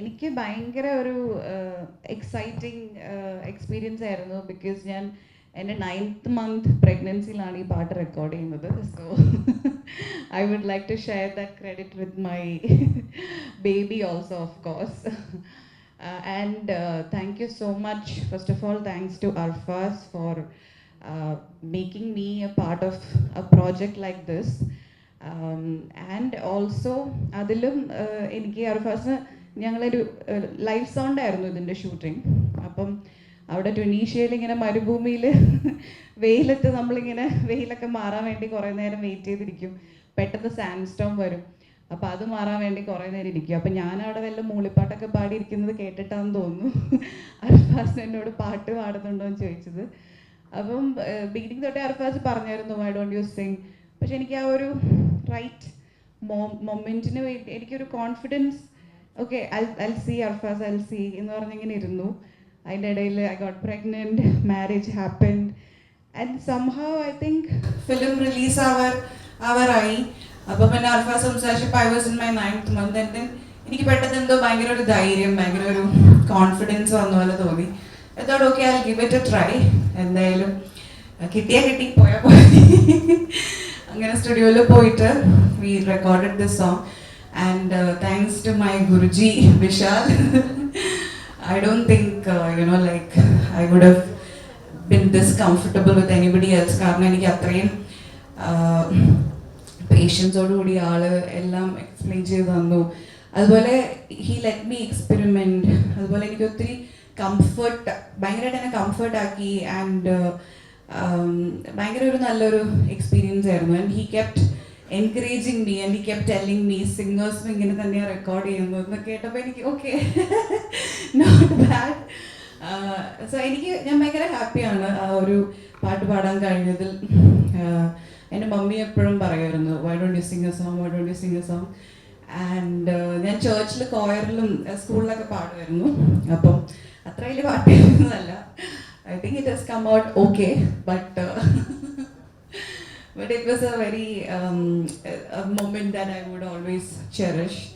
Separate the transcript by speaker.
Speaker 1: എനിക്ക് ഭയങ്കര ഒരു എക്സൈറ്റിംഗ് എക്സ്പീരിയൻസ് ആയിരുന്നു. ബിക്കോസ് ഞാൻ എന്റെ നയൻത്ത് മന്ത് പ്രഗ്നൻസിയിലാണ് ഈ പാട്ട് റെക്കോർഡ് ചെയ്യുന്നത്. So I would like to share that credit with my baby also of course and thank you so much first of all thanks to Arfaz for making me a part of a project like this. And also അതിലും uh, എനിക്ക് അർഫാസിന് ഞങ്ങളൊരു life sound ആയിരുന്നു ഇതിന്റെ shooting അപ്പം അവിടെ ട്യൂണീഷ്യയിൽ ഇങ്ങനെ മരുഭൂമിയിൽ വെയിലത്ത് നമ്മളിങ്ങനെ വെയിലൊക്കെ മാറാൻ വേണ്ടി കുറേ നേരം വെയിറ്റ് ചെയ്തിരിക്കും. പെട്ടെന്ന് സാൻഡ് സ്റ്റോം വരും. അപ്പോൾ അത് മാറാൻ വേണ്ടി കുറേ നേരം ഇരിക്കും. അപ്പം ഞാൻ അവിടെ വല്ല മൂളിപ്പാട്ടൊക്കെ പാടിയിരിക്കുന്നത് കേട്ടിട്ടാന്ന് തോന്നുന്നു. അർഫാസ് എന്നോട് പാട്ട് പാടുന്നുണ്ടോ എന്ന് ചോദിച്ചത്. അപ്പം ബിഗിനിങ് തൊട്ടേ അർഫാസ് പറഞ്ഞായിരുന്നു ഐ ഡോണ്ട് യു സിങ് പക്ഷെ എനിക്ക് ആ ഒരു റൈറ്റ് മൊമെന്റിന് വേണ്ടി എനിക്കൊരു confidence okay I'll see Arfaz I'll see എന്ന് പറഞ്ഞിങ്ങനെ ഇരുന്നു. അതിന്റെ ഇടയിൽ I got pregnant marriage happen and somehow I think
Speaker 2: film release ആവാർ ആവാറായി അപ്പോൾ പിന്നെ അർഫാസ് സംസാരിച്ചപ്പോൾ I was in my ninth month and എനിക്ക് പെട്ടെന്ന് എന്തോ ഭയങ്കര ഒരു ധൈര്യം ഭയങ്കര ഒരു കോൺഫിഡൻസ് വന്ന പോലെ തോന്നി. എന്തോട് okay I give it a try എന്തായാലും കിട്ടിയാൽ കിട്ടി പോയാൽ പോയി. അങ്ങനെ സ്റ്റുഡിയോയിൽ പോയിട്ട് we recorded this song and thanks to my guruji Vishal I don't think you know like I would have been this comfortable with anybody else കാരണം എനിക്ക് അത്രയും പേഷ്യൻസോടുകൂടി ആൾ എല്ലാം എക്സ്പ്ലെയിൻ ചെയ്ത് തന്നു. അതുപോലെ ഹി ലെറ്റ് മീ എക്സ്പെരിമെന്റ് അതുപോലെ എനിക്ക് ഒത്തിരി കംഫർട്ട് ഭയങ്കരമായിട്ട് എന്നെ കംഫർട്ടാക്കി ആൻഡ് ഭയങ്കര ഒരു നല്ലൊരു എക്സ്പീരിയൻസ് ആയിരുന്നു. And he kept encouraging me and he kept telling me സിംഗേഴ്സും ഇങ്ങനെ തന്നെയാണ് റെക്കോർഡ് ചെയ്യുന്നത് എന്നൊക്കെ കേട്ടപ്പോൾ എനിക്ക് ഓക്കെ നോട്ട് ബാഡ് സോ എനിക്ക് ഞാൻ ഭയങ്കര ഹാപ്പിയാണ് ആ ഒരു പാട്ട് പാടാൻ കഴിഞ്ഞതിൽ. എന്റെ മമ്മി എപ്പോഴും പറയുമായിരുന്നു why don't you sing a song why don't you sing a song and ഞാൻ ചേർച്ചിൽ കോയറിലും സ്കൂളിലൊക്കെ പാടുമായിരുന്നു. അപ്പം അത്ര വലിയ പാട്ടായിരുന്നതല്ല I think it has come out okay but but it was a very um, a, moment that I would always cherish.